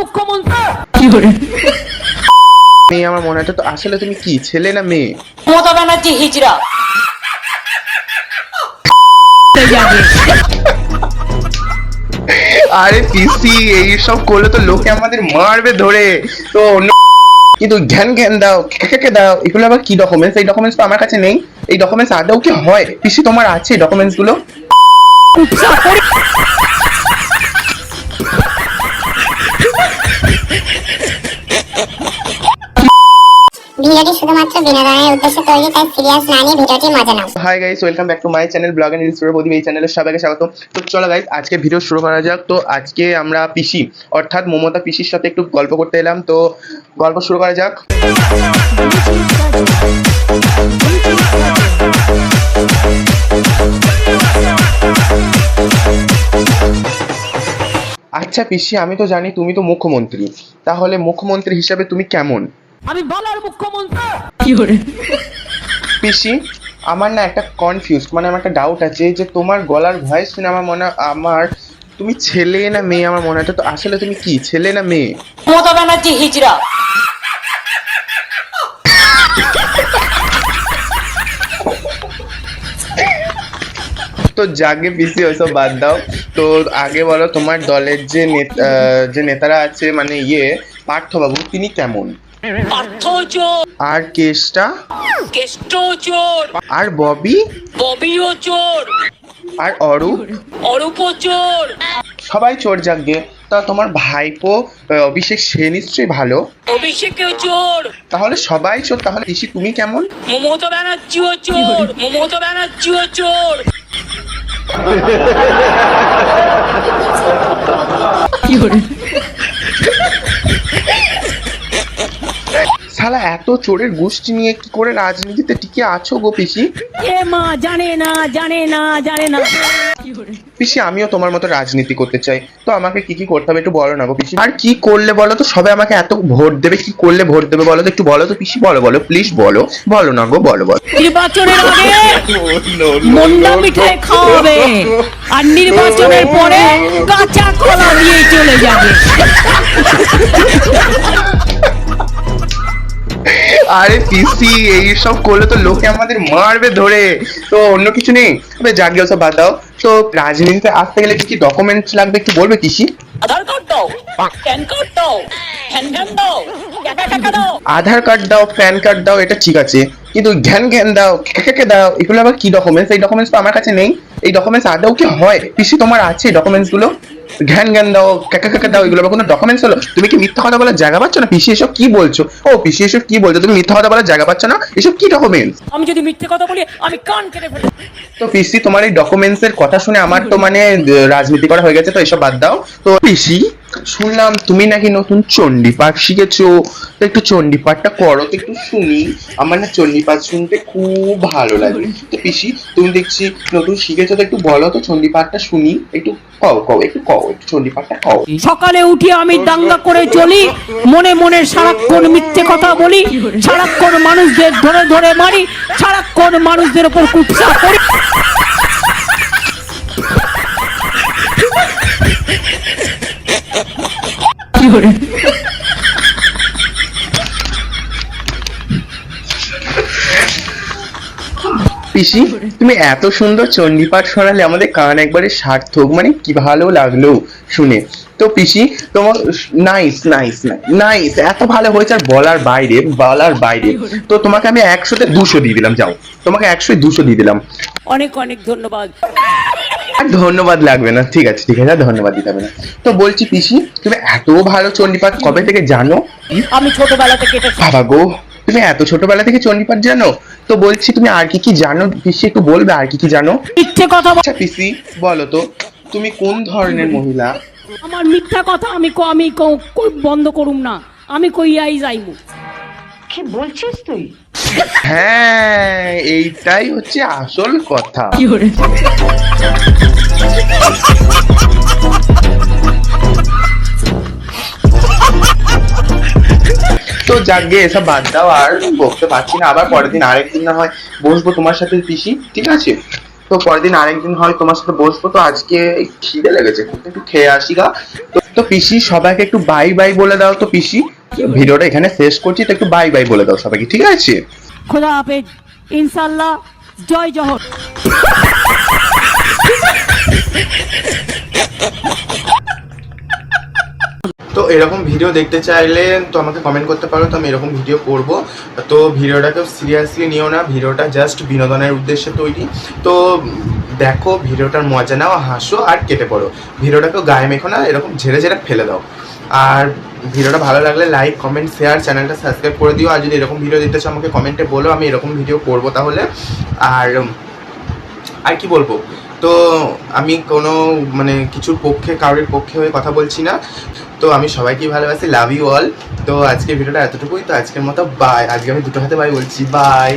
মুখ্যমন্ত্রী। মেয়ে আমার মনে হয় তো আসলে তুমি কি ছেলে না মেয়ে? মমতা ব্যানার্জি হিজড়া। আরে পিসি এইসব করলে তো লোকে আমাদের মারবে ধরে। তো অন্য কিন্তু জ্ঞান জ্ঞান দাও কে দাও। এগুলো আবার কি ডকুমেন্টস এই ডকুমেন্টস তো আমার কাছে নেই। এই ডকুমেন্টস আদৌ কি হয়? পিসি তোমার আছে ডকুমেন্টসগুলো? ওয়েলকাম মাই চ্যানেল ব্লগ চলো আজকে ভিডিও শুরু করা যাক। তো আজকে আমরা পিসি, অর্থাৎ মমতা পিসির সাথে একটু গল্প করতে এলাম। তো গল্প শুরু করা যাক। আচ্ছা পিসি, আমি তো জানি তুমি তো মুখ্যমন্ত্রী। তাহলে মুখ্যমন্ত্রী হিসাবে তুমি কেমন? আমি বলার মুখ্যমন্ত্রী। পিসি আমার না একটা কনফিউজ মানে আমার একটা ডাউট আছে যে তোমার গলার ভয়েস শুনে আমার মনে আমার তুমি ছেলে না মেয়ে আমার মনে হয় তো আসলে তুমি কি ছেলে না মেয়ে? মমতা ব্যানার্জি হিজড়া। তো জাগে পিসি ওইসব বাদ দাও। তো আগে বলো তোমার দলের যে নেতা যে নেতারা আছে মানে ইয়ে পার্থবাবু তিনি কেমন? পার্থ চোর আর কেসটা? কেষ্ট চোর আর ববি? ববিও চোর। আর অরূপ? অরূপ চোর। সবাই চোর জাগে তা তোমার ভাইপো অভিষেক সে নিশ্চয়ই ভালো। অভিষেকেও চোর। তাহলে সবাই চোর। তাহলে পিসি তুমি কেমন? মমতা ব্যানার্জিও চোর। মমতা ব্যানার্জিও চোর। শালা এত চোরের গোষ্ঠী নিয়ে কি করে রাজনীতিতে টিকে আছো গো পিসি এ মা জানে না জানে না জানে না পিসি আমিও তোমার মতো রাজনীতি করতে চাই তো আমাকে কি কি করতে হবে একটু বলো না গো পিসি আর কি করলে বলো তো সবাই আমাকে এত ভোট দেবে কি করলে ভোট দেবে বলো তো একটু বলো তো পিসি বলো বলো প্লিজ বলো বলো না গো বলো বলো নির্বাচনের আগে মন্ডা মিঠাই খাওয়াবে আর নির্বাচনের পরে কাঁচা কলা দিয়ে চলে যাবে আরে পিসি এইসব করলে তো লোকে আমাদের মারবে ধরে। তো অন্য কিছু নেই। তবে জাগে ওসব বাদ দাও। তো রাজনীতিতে আসতে গেলে কি কি ডকুমেন্টস লাগবে একটু বলবে পিসি? আধার কার্ড দাও প্যান কার্ড দাও হ্যান্ড হ্যান্ড দাও টাকা টাকা দাও। আধার কার্ড দাও প্যান কার্ড দাও এটা ঠিক আছে। কিন্তু জ্ঞান জ্ঞান দাও কে দাও এগুলো আবার কি ডকুমেন্টস এই ডকুমেন্টস তো আমার কাছে নেই। এই ডকুমেন্টস আদৌ কি হয়? পিসি তোমার আছে ডকুমেন্টসগুলো? জ্ঞান জ্ঞান দাও কাকা কাকা দাও এগুলো কোনো ডকুমেন্টস হলো? তুমি কি মিথ্যা কথা বলার জায়গা পাচ্ছ না? পিসি এসব কি বলছো? ও পিসি এসব কি বলছো? তুমি মিথ্যা কথা বলার জায়গা পাচ্ছ না? এসব কি ডকুমেন্টস আমি যদি মিথ্যে কথা বলি আমি কান কেটে ফেলে। তো পিসি তোমার এই ডকুমেন্টস এর কথা শুনে আমার তো মানে রাজনীতি করা হয়ে গেছে তো এসব বাদ দাও। তো পিসি শুনলাম তুমি নাকি নতুন চণ্ডীপাঠ শিখেছো। তো একটু চণ্ডীপাঠটা করো, তো একটু শুনি। আমার না চণ্ডীপাঠ শুনতে খুব ভালো লাগে। তো পিসি, তুমি দেখছি নতুন শিখেছো, তো একটু বলো তো চণ্ডীপাঠটা শুনি। একটু কও কও, একটু কও, একটু চণ্ডীপাঠটা কও। সকালে উঠে আমি দাঙ্গা করে চলি, মনে মনে সারাক্ষণ মিথ্যে কথা বলি, সারাক্ষণ মানুষদের ধরে ধরে মারি, সারাক্ষণ মানুষদের উপর কুৎসা করি। পিসি তুমি এত সুন্দর চণ্ডীপাঠ শোনালে আমাদের কান একবারে সার্থক মানে কি ভালো লাগল শুনে। তো পিসি তোমার নাইস নাইস নাইস এত ভালো হয়েছে আর বলার বাইরে বলার বাইরে। তো তোমাকে আমি একশোতে দুশো দিয়ে দিলাম যাও। তোমাকে একশো দুশো দিয়ে দিলাম। অনেক অনেক ধন্যবাদ। আর ধন্যবাদ লাগবে না ঠিক আছে ঠিক আছে আর ধন্যবাদ দিতে হবে না। তো বলছি পিসি তুমি এত ভালো চণ্ডীপাঠ কবে থেকে জানো? আমি ছোটবেলা থেকে বাবা গো তুমি এত ছোটবেলা থেকে চণ্ডীপাঠ জানো? তো বলছি তুমি আর কি কি জানো? পিসি একটু বলবে আর কি কি জানো? মিথ্যে কথা বল- আচ্ছা পিসি বলো তো তুমি কোন ধরনের মহিলা? আমার মিথ্যা কথা আমি ক- আমি ক- ক- বন্ধ করুম না। আমি কইয়াই যাইমু হ্যাঁ এইটাই হচ্ছে আসল কথা। তো যাকে এসব বাদ দাও, আর বকতে পারছি না। আবার পরের দিন আরেকদিন না হয় বসবো তোমার সাথে পিসি, ঠিক আছে? তো পরের দিন আরেকদিন হয় তোমার সাথে বসবো, তো আজকে খিদে লেগেছে একটু খেয়ে আসি গা। তো তো পিসি, সবাইকে একটু বাই বাই বলে দাও তো পিসি। ভিডিওটা এখানে শেষ করছি, তো একটু বাই বাই বলে দাও সবাইকে, ঠিক আছে? খোদা হাফেজ ইনশাল্লাহ জয় জহর। তো এরকম ভিডিও দেখতে চাইলে তো আমাকে কমেন্ট করতে পারো, তো আমি এরকম ভিডিও করব। তো ভিডিওটাকে সিরিয়াসলি নিও না, ভিডিওটা জাস্ট বিনোদনের উদ্দেশ্যে তৈরি। তো দেখো, ভিডিওটার মজা নাও, হাসো আর কেটে পড়ো। ভিডিওটাকেও গায়ে মেখো না, এরকম ঝেড়ে ঝেড়ে ফেলে দাও। আর ভিডিওটা ভালো লাগলে লাইক কমেন্ট শেয়ার চ্যানেলটা সাবস্ক্রাইব করে দিও। আর যদি এরকম ভিডিও দিতে চাও আমাকে কমেন্টে বলো, আমি এরকম ভিডিও করব তাহলে। আর আর কি বলব? তো আমি কোনো মানে কিছুর পক্ষে, কারোর পক্ষে হয়ে কথা বলছি না। তো আমি সবাইকেই ভালোবাসি লাভ ইউ অল তো আজকের ভিডিওটা এতটুকুই। তো আজকের মতো বাই আজকে আমি দুটো হাতে বাই বলছি। বাই